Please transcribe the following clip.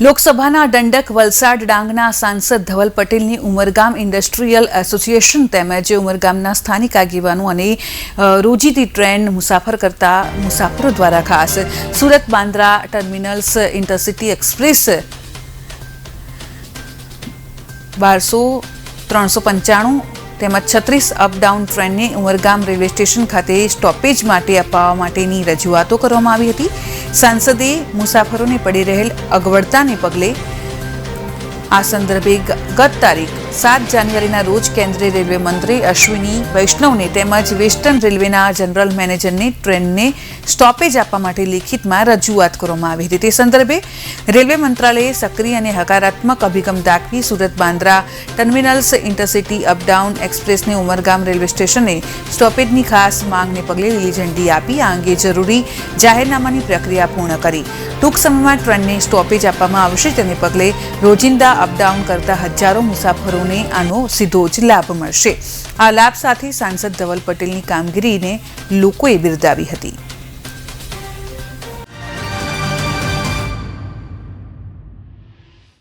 લોકસભાના દંડક વલસાડ ડાંગના સાંસદ ધવલ પટેલની ઉમરગામ ઇન્ડસ્ટ્રીયલ એસોસિએશન તેમજ ઉમરગામના સ્થાનિક આગેવાનો અને રોજીતી ટ્રેન મુસાફર કરતા મુસાફરો દ્વારા ખાસ Surat Bandra terminals intercity express બારસો ત્રણસો પંચાણું તેમજ છત્રીસ અપડાઉન ટ્રેનને ઉમરગામ રેલવે સ્ટેશન ખાતે સ્ટોપેજ માટે અપાવવા માટેની રજૂઆતો કરવામાં આવી હતી. સાંસદે મુસાફરોને પડી રહેલ અગવડતાને પગલે આ સંદર્ભે ગત તારીખ સાત જાન્યુઆરીના રોજ કેન્દ્રીય રેલવે મંત્રી અશ્વિની વૈષ્ણવને તેમજ વેસ્ટર્ન રેલવેના જનરલ મેનેજરને ટ્રેનને સ્ટોપેજ આપવા માટે લેખિતમાં રજૂઆત કરવામાં આવી હતી. તે સંદર્ભે રેલવે મંત્રાલયે સક્રિય અને હકારાત્મક અભિગમ દાખવી Surat Bandra terminals intercity up down એક્સપ્રેસને Umargam railway સ્ટેશને સ્ટોપેજની ખાસ માંગને પગલે લીલી ઝંડી આપી. આ અંગે જરૂરી જાહેરનામાની પ્રક્રિયા પૂર્ણ કરી. ટૂંક સમયમાં ટ્રેનને સ્ટોપેજ આપવામાં આવશે. તેને પગલે રોજિંદા અપડાઉન કરતા હજારો મુસાફરોને આનો સીધો જ લાભ મળશે. આ લાભ સાથે સાંસદ ધવલ પટેલની કામગીરીને લોકોએ બિરદાવી હતી.